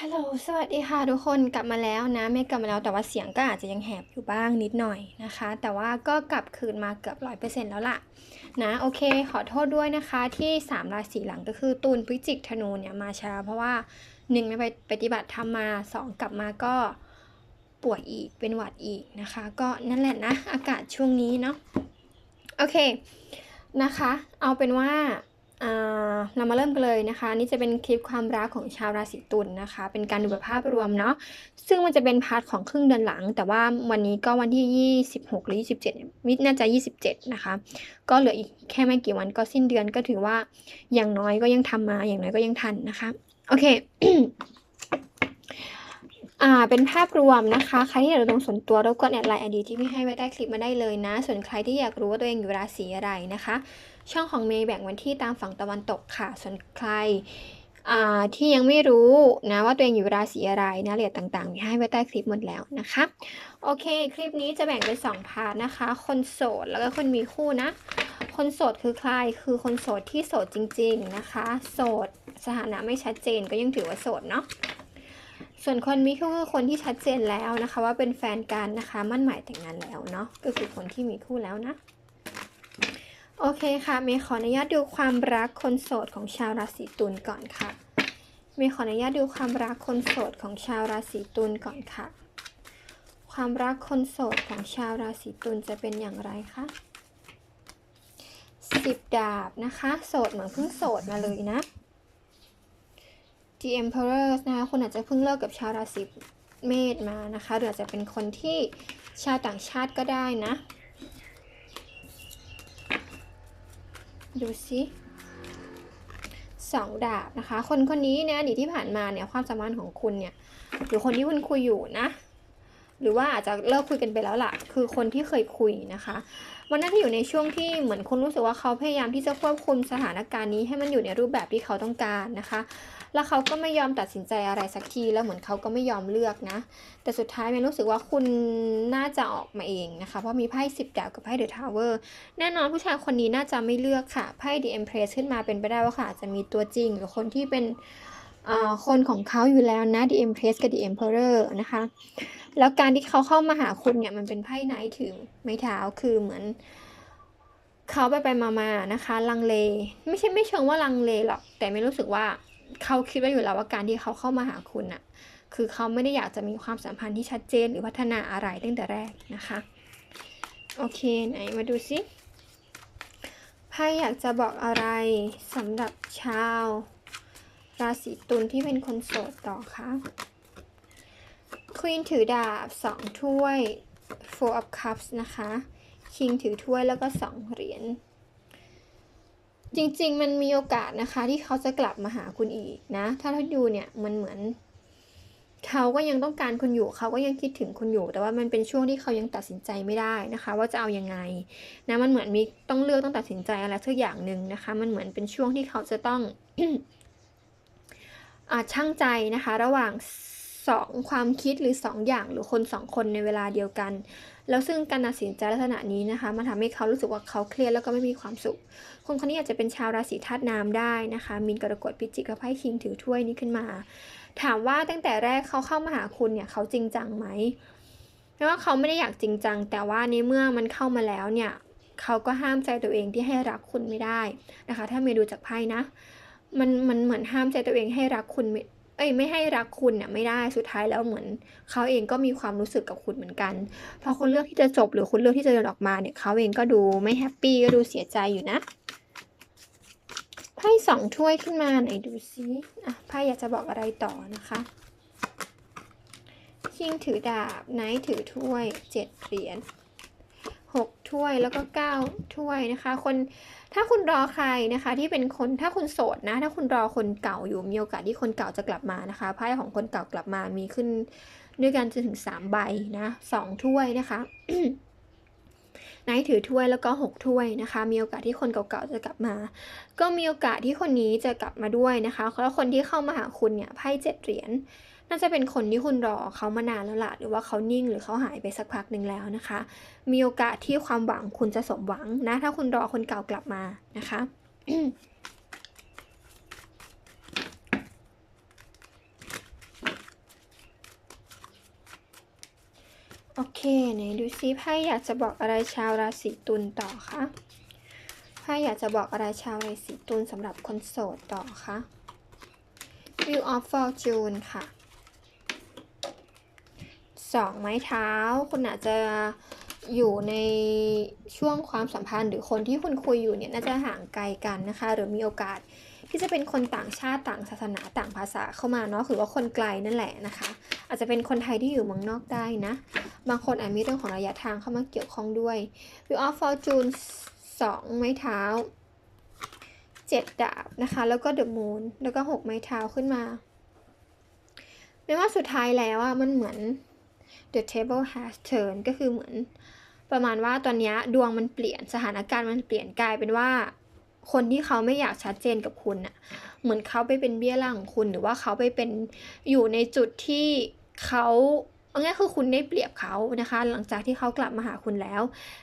ฮัลโหล สวัสดีค่ะทุกคน กลับมาแล้วนะ ไม่กลับมาแล้ว แต่ว่าเสียงก็อาจจะยังแหบอยู่บ้างนิดหน่อยนะคะ แต่ว่าก็กลับคืนมาเกือบร้อยเปอร์เซ็นต์แล้วล่ะ นะ โอเค ขอโทษด้วยนะคะที่3ราศีหลังก็คือตุลพฤศจิกธนูเนี่ยมาช้า เพราะว่า1ไม่ไปปฏิบัติธรรมมา2กลับมาก็ป่วยอีก เป็นหวัดอีกนะคะ ก็นั่นแหละนะ อากาศช่วงนี้เนาะ โอเค นะคะ เอาเป็นว่า เรามาเริ่มกันเลยนะคะ นี่จะเป็นคลิปความรักของชาวราศีตุลนะคะ เป็นการดูแบบภาพรวมเนาะซึ่งมันจะเป็นพาร์ทของครึ่งเดือนหลัง แต่ว่าวันนี้ก็วันที่ 26 หรือ 27เนี่ยมิน่าจะ 27 นะคะ ก็เหลืออีกแค่ไม่กี่วันก็สิ้นเดือนก็ถือว่าอย่างน้อยก็ยังทำมาอย่างน้อยก็ยังทันนะคะ โอเคอ่าเป็นภาพรวมนะคะ ใครที่อยากดูตรงส่วนตัวรบกวนแอดไลน์ไอดีที่พี่ให้ไว้ใต้คลิปมาได้เลยนะ ส่วนใครที่อยากรู้ว่าตัวเองอยู่ราศีอะไรนะคะ ช่องของเมย์แบ่งวันที่ตามฝั่งตะวันตกค่ะ ส่วนใครที่ยังไม่รู้นะว่าตัวเองอยู่ราศีอะไรนะรายละเอียดต่างๆมีให้ไว้ใต้คลิปหมดแล้วนะคะ โอเค คลิปนี้จะแบ่งเป็นสองพาร์ทนะคะ คนโสดแล้วก็คนมีคู่นะ คนโสดคือใครคือคนโสดที่โสดจริง ๆนะคะ โสดสถานะไม่ชัดเจนก็ยังถือว่าโสดเนาะส่วนคนมีคู่คือคนที่ชัดเจนแล้วนะคะ ว่าเป็นแฟนกันนะคะ มั่นหมายแต่งงานแล้วเนาะก็คือคนที่มีคู่แล้วนะ โอเคค่ะเมย์ขออนุญาตดูความรักคนโสดของชาวราศีตุลก่อนค่ะเมย์ขออนุญาตดูความรักคนโสดของชาวราศีตุลก่อนค่ะ ความรักคนโสดของชาวราศีตุลจะเป็นอย่างไรคะสิบดาบนะคะ โสดเหมือนเพิ่งโสดมาเลยนะ The Emperor นะคะคุณอาจจะเพิ่งเลิกกับชาวราศีเมษมานะคะหรืออาจจะเป็นคนที่ชาวต่างชาติก็ได้นะ ดูสิสองดาบนะคะ คนคนนี้เนี่ยอดีตที่ผ่านมาเนี่ยความสามพันของคุณเนี่ยหรือคนที่คุณคุยอยู่นะ หรือว่าอาจจะเลิกคุยกันไปแล้วล่ะ คือคนที่เคยคุยนะคะวันนั้นที่อยู่ในช่วงที่เหมือนคุณรู้สึกว่าเขาพยายามที่จะควบคุมสถานการณ์นี้ให้มันอยู่ในรูปแบบที่เขาต้องการนะคะ แล้วเขาก็ไม่ยอมตัดสินใจอะไรสักที แล้วเหมือนเขาก็ไม่ยอมเลือกนะ แต่สุดท้ายเมย์รู้สึกว่าคุณน่าจะออกมาเองนะคะ เพราะมีไพ่สิบดาบกับไพ่เดอะทาวเวอร์ แน่นอนผู้ชายคนนี้น่าจะไม่เลือกค่ะ ไพ่ The Empress ขึ้นมาเป็นไปได้ว่าค่ะอาจจะมีตัวจริง หรือคนที่เป็นคนของเขาอยู่แล้วนะ The Empress กับ The Emperor นะคะ แล้วการที่เขาเข้ามาหาคุณเนี่ยมันเป็นไพ่ไหนถือไม้เท้าคือเหมือนเขาไปไปมามาๆนะคะ ลังเล ไม่ใช่ไม่เชิงว่าลังเลหรอก แต่ไม่รู้สึกว่าเขาคิดไว้อยู่แล้วว่าการที่เขาเข้ามาหาคุณน่ะคือเขาไม่ได้อยากจะมีความสัมพันธ์ที่ชัดเจนหรือพัฒนาอะไรตั้งแต่แรกนะคะ โอเคไหนมาดูซิไพ่อยากจะบอกอะไรสำหรับชาว ราศีตุลที่เป็นคนโสดต่อคะ ควีนถือดาบสองถ้วย four of cups นะคะคิงถือถ้วยแล้วก็สองเหรียญจริงๆ มันมีโอกาสนะคะ ที่เขาจะกลับมาหาคุณอีกนะ ถ้าเราดูเนี่ยมันเหมือน เขาก็ยังต้องการคุณอยู่ เขาก็ยังคิดถึงคุณอยู่ แต่ว่ามันเป็นช่วงที่เขายังตัดสินใจไม่ได้นะคะ ว่าจะเอายังไงนะมันเหมือนมีต้องเลือกต้องตัดสินใจอะไรสักอย่างหนึ่งนะคะ มันเหมือนเป็นช่วงที่เขาจะต้องอช่างใจนะคะ ระหว่าง สองความคิดหรือสองอย่างหรือคนสองคนในเวลาเดียวกัน แล้วซึ่งการตัดสินใจลักษณะนี้นะคะมันทำให้เขารู้สึกว่าเขาเครียดแล้วก็ไม่มีความสุข คนคนนี้อาจจะเป็นชาวราศีธาตุน้ำได้นะคะ มีนกรกฎพิจิกกับไพ่คิงถือถ้วยนี้ขึ้นมา ถามว่าตั้งแต่แรกเขาเข้ามาหาคุณเนี่ยเขาจริงจังไหมไม่ว่าเขาไม่ได้อยากจริงจัง แต่ว่าในเมื่อมันเข้ามาแล้วเนี่ยเขาก็ห้ามใจตัวเองที่ให้รักคุณไม่ได้นะคะ ถ้าเมย์ดูจากไพ่นะ มันมันเหมือนห้ามใจตัวเองให้รักคุณ เอ้ยไม่ให้รักคุณเนี่ยไม่ได้สุดท้ายแล้วเหมือนเขาเองก็มีความรู้สึกกับคุณเหมือนกัน พอคุณเลือกที่จะจบหรือคุณเลือกที่จะเดินออกมาเนี่ยเขาเองก็ดูไม่แฮปปี้ก็ดูเสียใจอยู่นะไพ่สองถ้วยขึ้นมาไหนดูซิอะไพ่อยากจะบอกอะไรต่อนะคะคิงถือดาบไนท์ถือถ้วยเจ็ดเหรียญ หกถ้วยแล้วก็เก้าถ้วยนะคะ คนถ้าคุณรอใครนะคะ ที่เป็นคนถ้าคุณโสดนะ ถ้าคุณรอคนเก่าอยู่มีโอกาสที่คนเก่าจะกลับมานะคะไพ่ของคนเก่ากลับมามีขึ้นด้วยกันจนถึงสามใบนะสองถ้วยนะคะไนท์ถือถ้วยแล้วก็หกถ้วยนะคะ มีโอกาสที่คนเก่าๆจะกลับมา ก็มีโอกาสที่คนนี้จะกลับมาด้วยนะคะแล้วคนที่เข้ามาหาคุณเนี่ยไพ่เจ็ดเหรียญ น่าจะเป็นคนที่คุณรอเขามานานแล้วละหรือว่าเขานิ่งหรือเขาหายไปสักพักหนึ่งแล้วนะคะ มีโอกาสที่ความหวังคุณจะสมหวังนะ ถ้าคุณรอคนเก่ากลับมานะคะโอเคไหนดูซิไพ่อยากจะบอกอะไรชาวราศีตุลต่อคะไพ่อยากจะบอกอะไรชาวราศีตุลสำหรับคนโสดต่อคะ View of Fortune ค่ะ สองไม้เท้า คุณอาจจะอยู่ในช่วงความสัมพันธ์ หรือคนที่คุณคุยอยู่เนี่ยน่าจะห่างไกลกันนะคะ หรือมีโอกาสที่จะเป็นคนต่างชาติต่างศาสนาต่างภาษาเข้ามาเนาะหรือว่าคนไกลนั่นแหละนะคะ อาจจะเป็นคนไทยที่อยู่เมืองนอกได้นะ บางคนอาจมีเรื่องของระยะทางเข้ามาเกี่ยวข้องด้วย View of Fortune สองไม้เท้าเจ็ดดาบนะคะ แล้วก็ The Moon แล้วก็หกไม้เท้าขึ้นมาไม่ว่าสุดท้ายแล้วอะมันเหมือน the table has turned ก็คือเหมือนประมาณว่าตอนนี้ดวงมันเปลี่ยนสถานการณ์มันเปลี่ยนกลายเป็นว่า คนที่เขาไม่อยากชัดเจนกับคุณอะเหมือนเขาไปเป็นเบี้ยล่างของคุณ หรือว่าเขาไปเป็นอยู่ในจุดที่เขาเอาง่ายคือคุณได้เปรียบเขานะคะ หลังจากที่เขากลับมาหาคุณแล้ว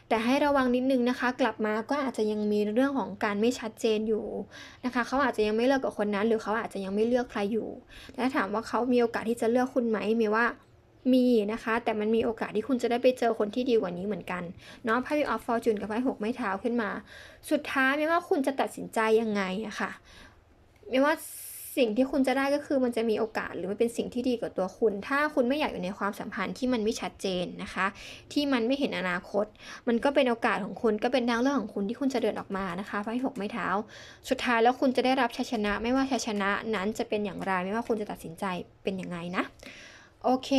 แต่ให้ระวังนิดนึงนะคะ กลับมาก็อาจจะยังมีเรื่องของการไม่ชัดเจนอยู่นะคะ เขาอาจจะยังไม่เลิกกับคนนั้น หรือเขาอาจจะยังไม่เลือกใครอยู่แต่ถ้าถามว่าเขามีโอกาสที่จะเลือกคุณไหมมีว่า มีนะคะ แต่มันมีโอกาสที่คุณจะได้ไปเจอคนที่ดีกว่านี้เหมือนกันเนาะไพ่ออฟฟอร์จูนกับไพ่หกไม้เท้าขึ้นมา สุดท้ายไม่ว่าคุณจะตัดสินใจยังไงอะค่ะไม่ว่าสิ่งที่คุณจะได้ก็คือมันจะมีโอกาสหรือมันเป็นสิ่งที่ดีกับตัวคุณ ถ้าคุณไม่อยากอยู่ในความสัมพันธ์ที่มันไม่ชัดเจนนะคะ ที่มันไม่เห็นอนาคต มันก็เป็นโอกาสของคุณก็เป็นทางเลือกของคุณที่คุณจะเดินออกมานะคะไพ่หกไม้เท้า สุดท้ายแล้วคุณจะได้รับชัยชนะ ไม่ว่าชัยชนะนั้นจะเป็นอย่างไร ไม่ว่าคุณจะตัดสินใจเป็นยังไงนะ โอเค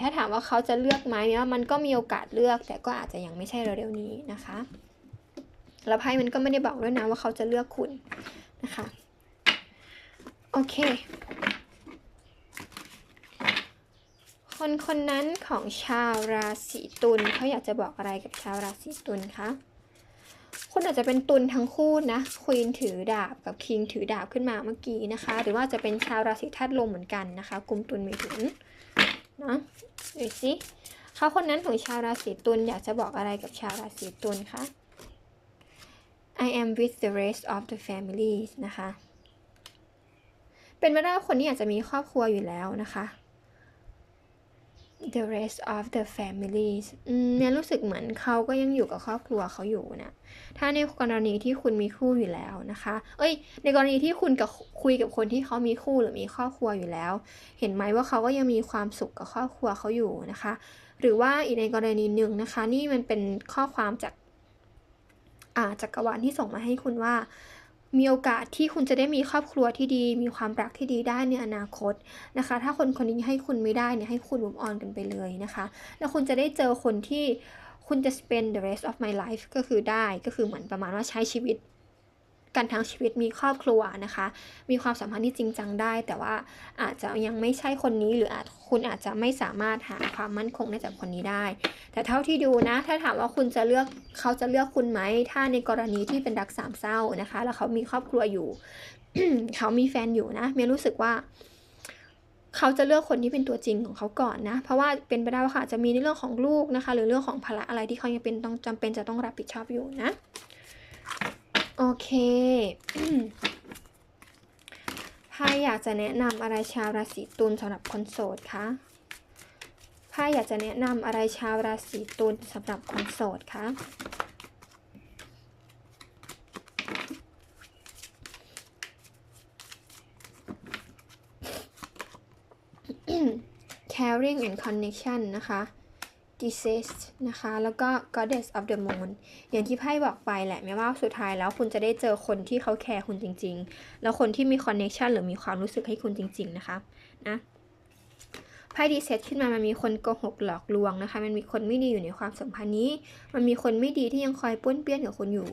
ถ้าถามว่าเขาจะเลือกไหมเนี่ยมันก็มีโอกาสเลือก แต่ก็อาจจะยังไม่ใช่เร็วๆนี้นะคะ แล้วไพ่มันก็ไม่ได้บอกด้วยนะว่าเขาจะเลือกคุณนะคะ โอเค คนคนนั้นของชาวราศีตุลเขาอยากจะบอกอะไรกับชาวราศีตุลคะคุณอาจจะเป็นตุลทั้งคู่นะควีนถือดาบกับคิงถือดาบขึ้นมาเมื่อกี้นะคะ หรือว่าจะเป็นชาวราศีธาตุลมเหมือนกันนะคะกลุ่มตุลเมถุน นาะดูสิเขาคนนั้นของชาวราศีตุลอยากจะบอกอะไรกับชาวราศีตุลคะ I am with the rest of the families นะคะ เป็นไปได้ว่าคนที่อยากจะมีครอบครัวอยู่แล้วนะคะ the rest of the families อืมเนี่ยรู้สึกเหมือนเขาก็ยังอยู่กับครอบครัวเขาอยู่นะ ถ้าในกรณีที่คุณมีคู่อยู่แล้วนะคะ เอ้ย ในกรณีที่คุณกับคุยกับคนที่เขามีคู่หรือมีครอบครัวอยู่แล้ว เห็นไหมว่าเขาก็ยังมีความสุขกับครอบครัวเขาอยู่นะคะ หรือว่าอีกในกรณีหนึ่งนะคะ นี่มันเป็นข้อความจากอ่าจักรวาลที่ส่งมาให้คุณว่า มีโอกาสที่คุณจะได้มีครอบครัวที่ดี มีความรักที่ดีได้ในอนาคตนะคะ ถ้าคนคนนี้ให้คุณไม่ได้เนี่ยให้คุณ move on กันไปเลยนะคะ แล้วคุณจะได้เจอคนที่คุณจะ spend the rest of my life ก็คือได้ก็คือเหมือนประมาณว่าใช้ชีวิต กันทั้งชีวิตมีครอบครัวนะคะ มีความสัมพันธ์ที่จริงจังได้ แต่ว่าอาจจะยังไม่ใช่คนนี้หรืออาจคุณอาจจะไม่สามารถหาความมั่นคงได้จากคนนี้ได้ แต่เท่าที่ดูนะ ถ้าถามว่าคุณจะเลือกเขาจะเลือกคุณไหม ถ้าในกรณีที่เป็นรักสามเศร้านะคะ แล้วเขามีครอบครัวอยู่ เขามีแฟนอยู่นะเมย์รู้สึกว่าเขาจะเลือกคนที่เป็นตัวจริงของเขาก่อนนะ เพราะว่าเป็นไปได้ว่าเขาอาจะมีในเรื่องของลูกนะคะ หรือเรื่องของภาระอะไรที่เขายังเป็นต้องจำเป็นจะต้องรับผิดชอบอยู่นะ โอเคไพ่อยากจะแนะนำอะไรชาวราศีตุลสำหรับคนโสดคะไพ่อยากจะแนะนำอะไรชาวราศีตุลสำหรับคนโสดคะ caring and connection นะคะ disease นะคะ แล้วก็ goddess of the moon อย่างที่ไพ่บอกไปแหละแม้ว่าสุดท้ายแล้วคุณจะได้เจอคนที่เขาแคร์คุณจริง ๆ แล้วคนที่มี connection หรือมีความรู้สึกให้คุณจริง ๆ นะคะนะไพ่ดีเซตขึ้นมา มันมีคนโกหกหลอกลวงนะคะ มันมีคนไม่ดีอยู่ในความสัมพันธ์นี้ มันมีคนไม่ดีที่ยังคอยป้วนเปี้ยนกับคุณอยู่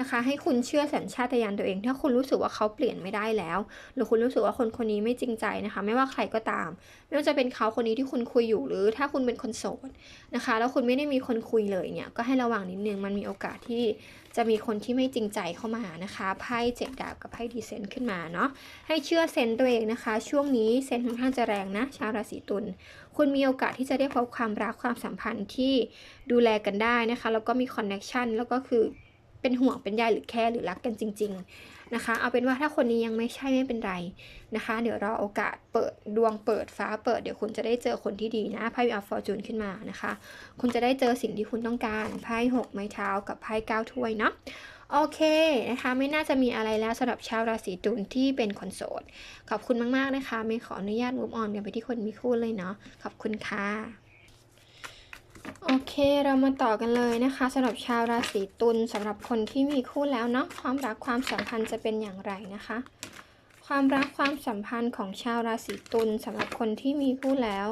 นะคะ ให้คุณเชื่อสัญชาตญาณตัวเอง ถ้าคุณรู้สึกว่าเขาเปลี่ยนไม่ได้แล้ว หรือคุณรู้สึกว่าคนคนนี้ไม่จริงใจนะคะ ไม่ว่าใครก็ตาม ไม่ว่าจะเป็นเขาคนนี้ที่คุณคุยอยู่หรือถ้าคุณเป็นคนโสดนะคะ แล้วคุณไม่ได้มีคนคุยเลยเนี่ยก็ให้ระวังนิดนึงมันมีโอกาสที่จะมีคนที่ไม่จริงใจเข้ามานะคะไพ่เจ็ดดาบกับไพ่ดีเซนขึ้นมาเนาะให้เชื่อเซนตัวเองนะคะ ช่วงนี้เซนค่อนข้างจะแรงนะ ชาวราศีตุลคุณมีโอกาสที่จะได้พบความรักความสัมพันธ์ที่ดูแลกันได้นะคะแล้วก็มีคอนเน็ชันแล้วก็คือเป็นห่วงเป็นใยหรือแค่หรือรักกันจริง ๆ นะคะ เอาเป็นว่าถ้าคนนี้ยังไม่ใช่ไม่เป็นไรนะคะ เดี๋ยวรอโอกาสเปิดดวงเปิดฟ้าเปิดเดี๋ยวคุณจะได้เจอคนที่ดีนะไพ่อัลฟอร์จูนขึ้นมานะคะ คุณจะได้เจอสิ่งที่คุณต้องการไพ่หกไม้เท้ากับไพ่เก้าถ้วยเนาะโอเคนะคะไม่น่าจะมีอะไรแล้วสำหรับชาวราศีตุลที่เป็นคนโสด ขอบคุณมาก ๆ นะคะ ไม่ขออนุญาตมุฟออนกันไปที่คนมีคู่เลยเนาะขอบคุณค่ะ โอเคเรามาต่อกันเลยนะคะสำหรับชาวราศีตุลสำหรับคนที่มีคู่แล้วเนาะความรักความสัมพันธ์จะเป็นอย่างไรนะคะ ความรักความสัมพันธ์ของชาวราศีตุลสำหรับคนที่มีคู่แล้ว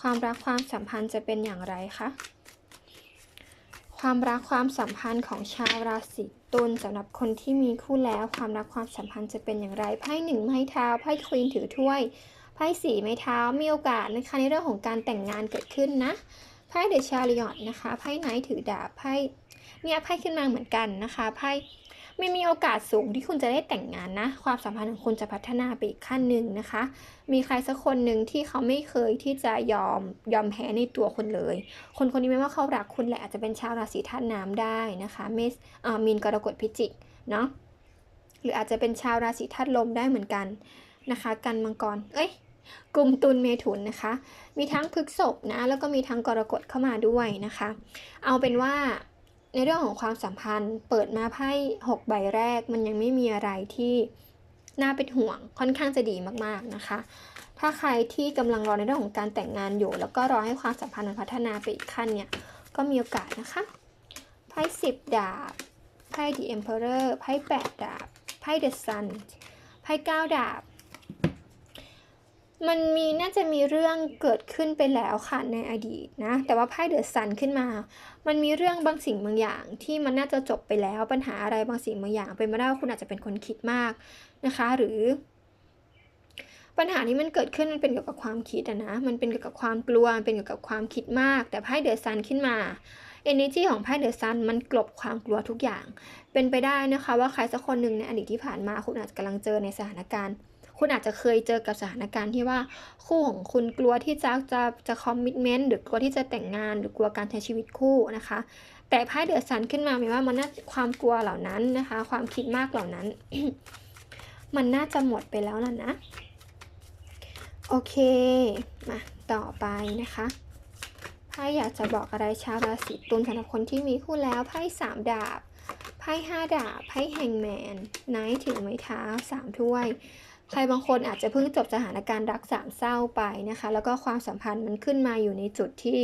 ความรักความสัมพันธ์จะเป็นอย่างไรคะความรักความสัมพันธ์ของชาวราศีตุลสำหรับคนที่มีคู่แล้ว ความรักความสัมพันธ์จะเป็นอย่างไรไพ่หนึ่งไม้เท้าไพ่ควีนถือถ้วยไพ่สี่ไม้เท้ามีโอกาสนะคะในเรื่องของการแต่งงานเกิดขึ้นนะ ไพ่เดชาริออตนะคะไพ่ไนท์ถือดาบไพ่เนี่ยไพ่ขึ้นมาเหมือนกันนะคะไพ่ไม่มีโอกาสสูงที่คุณจะได้แต่งงานนะ ความสัมพันธ์ของคุณจะพัฒนาไปอีกขั้นหนึ่งนะคะ มีใครสักคนหนึ่งที่เขาไม่เคยที่จะยอมยอมแพ้ในตัวคุณเลย คนคนนี้ไม่ว่าเขารักคุณแหละอาจจะเป็นชาวราศีธาตุน้ำได้นะคะเมสอ่ามีนกรกฎพิจิกเนาะหรืออาจจะเป็นชาวราศีธาตุลมได้เหมือนกันนะคะ กันมังกร เอ้ย กลุ่มตุลเมถุนนะคะ มีทั้งพฤกษบนะแล้วก็มีทั้งกรกฎเข้ามาด้วยนะคะ เอาเป็นว่าในเรื่องของความสัมพันธ์เปิดมาไพ่หกใบแรก มันยังไม่มีอะไรที่น่าเป็นห่วงค่อนข้างจะดีมากๆนะคะ ถ้าใครที่กำลังรอในเรื่องของการแต่งงานอยู่ แล้วก็รอให้ความสัมพันธ์มันพัฒนาไปอีกขั้นเนี่ยก็มีโอกาสนะคะไพ่สิบดาบไพ่ The Emperor ไพ่แปดดาบไพ่ The Sun ไพ่เก้าดาบ มันมีน่าจะมีเรื่องเกิดขึ้นไปแล้วค่ะในอดีตนะ แต่ว่าไพ่เดอะซันขึ้นมา มันมีเรื่องบางสิ่งบางอย่างที่มันน่าจะจบไปแล้วปัญหาอะไรบางสิ่งบางอย่างเป็นไม่ได้ว่าคุณอาจจะเป็นคนคิดมากนะคะ หรือ ปัญหานี้มันเกิดขึ้นมันเป็นเกี่ยวกับความคิดนะ มันเป็นเกี่ยวกับความกลัวมันเป็นเกี่ยวกับความคิดมาก แต่ไพ่เดอะซันขึ้นมา energy ของไพ่เดอะซันมันกลบความกลัวทุกอย่าง เป็นไปได้นะคะว่าใครสักคนหนึ่งในอดีตที่ผ่านมาคุณอาจจะกำลังเจอในสถานการณ์ คุณอาจจะเคยเจอกับสถานการณ์ที่ว่าคู่ของคุณกลัวที่จะจะจะคอมมิชเมนต์หรือกลัวที่จะแต่งงาน หรือกลัวการใช้ชีวิตคู่นะคะ แต่ไพ่เดอะซันขึ้นมาหมายว่ามันน่าความกลัวเหล่านั้นนะคะ ความคิดมากเหล่านั้น มันน่าจะหมดไปแล้วล่ะนะโอเค มาต่อไปนะคะไพ่อยากจะบอกอะไรชาวราศีตุลสำหรับคนที่มีคู่แล้วไพ่สามดาบไพ่ห้าดาบไพ่แฮงแมนไนท์ถือไม้เท้าสามถ้วย ใครบางคนอาจจะเพิ่งจบสถานการณ์รักสามเศร้าไปนะคะ แล้วก็ความสัมพันธ์มันขึ้นมาอยู่ในจุดที่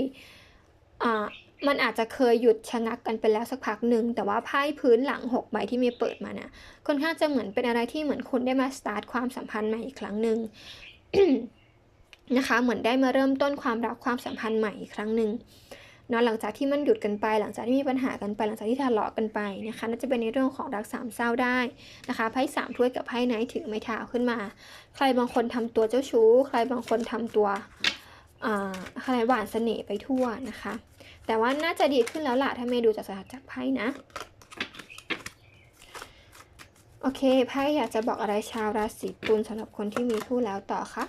อ่ามันอาจจะเคยหยุดชะงักกันไปแล้วสักพักหนึ่ง แต่ว่าไพ่พื้นหลังหกใบที่มีเปิดมานี่ยค่อนข้างจะเหมือนเป็นอะไรที่เหมือนคุณได้มาสตาร์ทความสัมพันธ์ใหม่อีกครั้งหนึ่งนะคะ เหมือนได้มาเริ่มต้นความรักความสัมพันธ์ใหม่อีกครั้งหนึ่ง เนาะหลังจากที่มันหยุดกันไป หลังจากที่มีปัญหากันไป หลังจากที่ทะเลาะกันไปนะคะน่าจะเป็นในเรื่องของรักสามเศร้าได้นะคะไพ่สามถ้วยกับไพ่ไนท์ถือไม้เท้าขึ้นมา ใครบางคนทำตัวเจ้าชู้ ใครบางคนทำตัวอะไรหวานเสน่ห์ไปทั่วนะคะ แต่ว่าน่าจะดีขึ้นแล้วล่ะถ้าเมย์ดูจากสถานจากไพ่นะโอเคไพ่อยากจะบอกอะไรชาวราศีตุลสำหรับคนที่มีคู่แล้วต่อคะ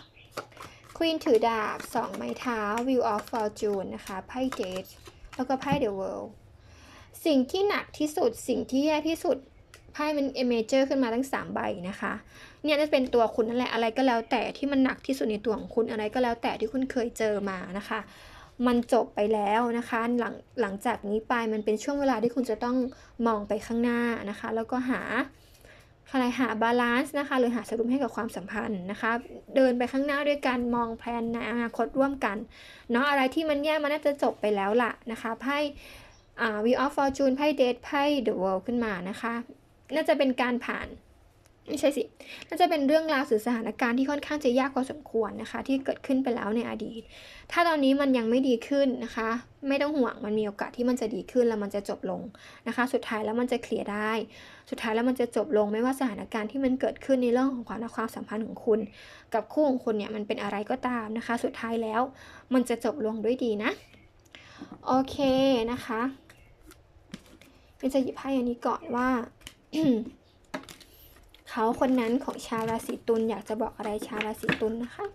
ควีนถือดาบสองไม้เท้า View of Fortune นะคะไพ่เดทแล้วก็ไพ่ The World สิ่งที่หนักที่สุดสิ่งที่แย่ที่สุดไพ่มันเอเมเจอร์ขึ้นมาทั้ง 3 ใบนะคะ เนี่ยจะเป็นตัวคุณนั่นแหละอะไรก็แล้วแต่ที่มันหนักที่สุดในตัวของคุณอะไรก็แล้วแต่ที่คุณเคยเจอมานะคะ มันจบไปแล้วนะคะ หลังหลังจากนี้ไปมันเป็นช่วงเวลาที่คุณจะต้องมองไปข้างหน้านะคะ แล้วก็หา อะไรหาบาลานซ์นะคะหรือหาสรุปให้กับความสัมพันธ์นะคะ เดินไปข้างหน้าด้วยกันมองแผนในอนาคตร่วมกันเนาะอะไรที่มันแย่มันน่าจะจบไปแล้วล่ะนะคะไพ่วีออฟฟอร์จูนไพ่เดทไพ่เดอะเวิลด์ขึ้นมานะคะ น่าจะเป็นการผ่าน ไม่ใช่สิ น่าจะเป็นเรื่องราวสื่อสถานการณ์ที่ค่อนข้างจะยากพอสมควรนะคะ ที่เกิดขึ้นไปแล้วในอดีต ถ้าตอนนี้มันยังไม่ดีขึ้นนะคะ ไม่ต้องห่วงมันมีโอกาสที่มันจะดีขึ้นแล้วมันจะจบลงนะคะ สุดท้ายแล้วมันจะเคลียร์ได้ สุดท้ายแล้วมันจะจบลงไม่ว่าสถานการณ์ที่มันเกิดขึ้นในเรื่องของความรักความสัมพันธ์ของคุณ กับคู่ของคุณเนี่ยมันเป็นอะไรก็ตามนะคะ สุดท้ายแล้วมันจะจบลงด้วยดีนะโอเคนะคะเป็นจะหยิบไพ่อันนี้ก่อนว่า เขาคนนั้นของชาวราศีตุลอยากจะบอกอะไรชาวราศีตุลนะคะ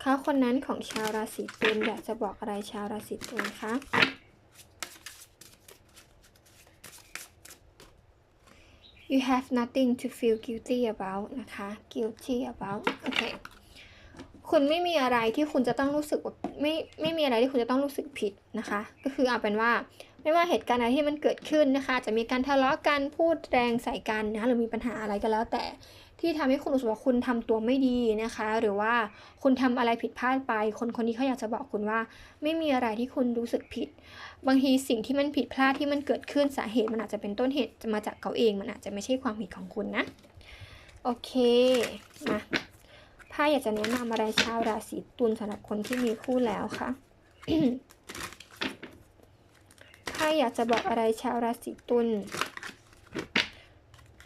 เขาคนนั้นของชาวราศีตุลอยากจะบอกอะไรชาวราศีตุลคะ you have nothing to feel guilty about นะคะ guilty about โอเค คุณไม่มีอะไรที่คุณจะต้องรู้สึกว่าไม่ไม่มีอะไรที่คุณจะต้องรู้สึกผิดนะคะ ก็คือเอาเป็นว่า ไม่ว่าเหตุการณ์อะไรที่มันเกิดขึ้นนะคะ จะมีการทะเลาะกันพูดแรงใส่กันนะคะหรือมีปัญหาอะไรก็แล้วแต่ที่ทำให้คุณรู้สึกว่าคุณทำตัวไม่ดีนะคะ หรือว่าคุณทำอะไรผิดพลาดไป คนคนนี้เขาอยากจะบอกคุณว่า ไม่มีอะไรที่คุณรู้สึกผิด บางทีสิ่งที่มันผิดพลาดที่มันเกิดขึ้นสาเหตุมันอาจจะเป็นต้นเหตุมาจากเขาเองมันอาจจะไม่ใช่ความผิดของคุณนะ โอเคมาไพ่อยากจะแนะนำอะไรชาวราศีตุลสำหรับคนที่มีคู่แล้วคะไพ่อยากจะบอกอะไรชาวราศีตุล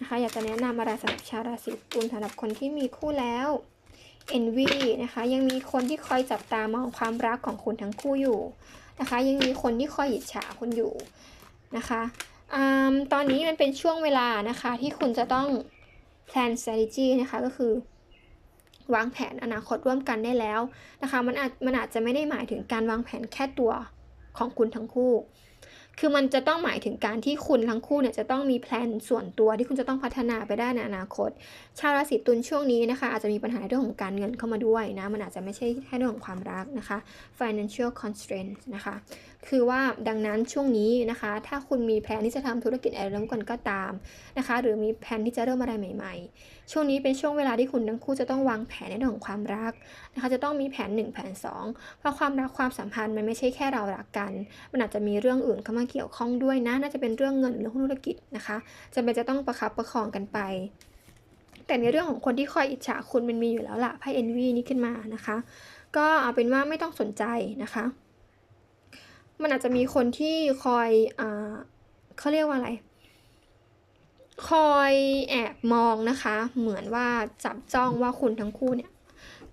นะคะอยากจะแนะนำอะไรสำหรับชาวราศีตุลสำหรับคนที่มีคู่แล้ว NV นะคะยังมีคนที่คอยจับตามองความรักของคุณทั้งคู่อยู่นะคะ ยังมีคนที่คอยอิจฉาคุณอยู่นะคะอตอนนี้มันเป็นช่วงเวลานะคะที่คุณจะต้อง plan strategy นะคะก็คือ วางแผนอนาคตร่วมกันได้แล้วนะคะมันอาจมันอาจจะไม่ได้หมายถึงการวางแผนแค่ตัวของคุณทั้งคู่ คือมันจะต้องหมายถึงการที่คุณทั้งคู่เนี่ยจะต้องมีแพลนส่วนตัวที่คุณจะต้องพัฒนาไปได้ในอนาคต ชาวราศีตุลช่วงนี้นะคะ อาจจะมีปัญหาในเรื่องของการเงินเข้ามาด้วยนะ มันอาจจะไม่ใช่แค่เรื่องของความรักนะคะ financial constraint นะคะ คือว่าดังนั้นช่วงนี้นะคะ ถ้าคุณมีแผนที่จะทำธุรกิจอะไรร่วมกันก็ตามนะคะ หรือมีแผนที่จะเริ่มอะไรใหม่ ๆ ช่วงนี้เป็นช่วงเวลาที่คุณทั้งคู่จะต้องวางแผนในเรื่องของความรักนะคะ จะต้องมีแผน 1 แผน 2 เพราะความรักความสัมพันธ์มันไม่ใช่แค่เรารักกัน มันอาจจะมีเรื่องอื่นเข้ามาเกี่ยวข้องด้วยนะ น่าจะเป็นเรื่องเงินหรือเรื่องธุรกิจนะคะจำเป็นจะต้องประคับประคองกันไป แต่ในเรื่องของคนที่คอยอิจฉาคุณมันมีอยู่แล้วละไพ่เอ็นวีนี้ขึ้นมานะคะ ก็เอาเป็นว่าไม่ต้องสนใจนะคะ มันอาจจะมีคนที่คอยอ่าเขาเรียกว่าอะไร คอยแอบมองนะคะ เหมือนว่าจับจ้องว่าคุณทั้งคู่เนี่ย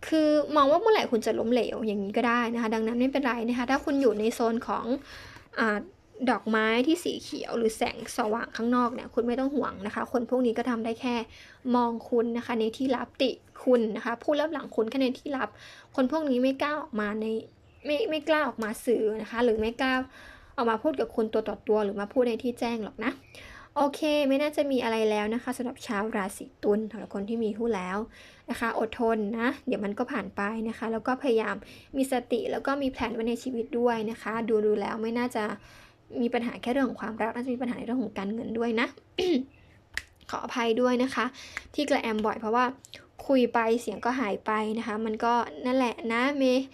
คือมองว่าเมื่อไหร่คุณจะล้มเหลวอย่างนี้ก็ได้นะคะ ดังนั้นไม่เป็นไรนะคะ ถ้าคุณอยู่ในโซนของอา ดอกไม้ที่สีเขียวหรือแสงสว่างข้างนอกเนี่ยคุณไม่ต้องห่วงนะคะ คนพวกนี้ก็ทำได้แค่มองคุณนะคะ ในที่ลับติคุณนะคะพูดลับหลังคุณแค่ในที่ลับ คนพวกนี้ไม่กล้าออกมาในไม่ไม่กล้าออกมาสื่อนะคะ หรือไม่กล้าออกมาพูดกับคุณตัวต่อตัว หรือมาพูดในที่แจ้งหรอกนะโอเค ไม่น่าจะมีอะไรแล้วนะคะสำหรับชาวราศีตุลสำหรับคนที่มีคู่แล้วนะคะ อดทนนะ เดี๋ยวมันก็ผ่านไปนะคะ แล้วก็พยายามมีสติแล้วก็มีแผนไว้ในชีวิตด้วยนะคะ ดูดูแล้วไม่น่าจะ มีปัญหาแค่เรื่องของความรักน่าจะมีปัญหาในเรื่องของการเงินด้วยนะ ขออภัยด้วยนะคะ ที่กระแอมบ่อยเพราะว่าคุยไปเสียงก็หายไปนะคะ มันก็นั่นแหละนะเมย์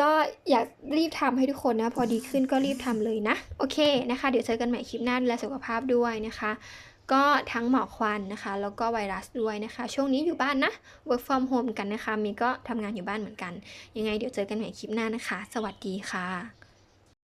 ก็อยากรีบทำให้ทุกคนนะ พอดีขึ้นก็รีบทำเลยนะ โอเคนะคะ เดี๋ยวเจอกันใหม่คลิปหน้าดูแลสุขภาพด้วยนะคะ ก็ทั้งหมอกควันนะคะ แล้วก็ไวรัสด้วยนะคะ ช่วงนี้อยู่บ้านนะ work from home กันนะคะ มีก็ทำงานอยู่บ้านเหมือนกัน ยังไงเดี๋ยวเจอกันใหม่คลิปหน้านะคะ สวัสดีค่ะ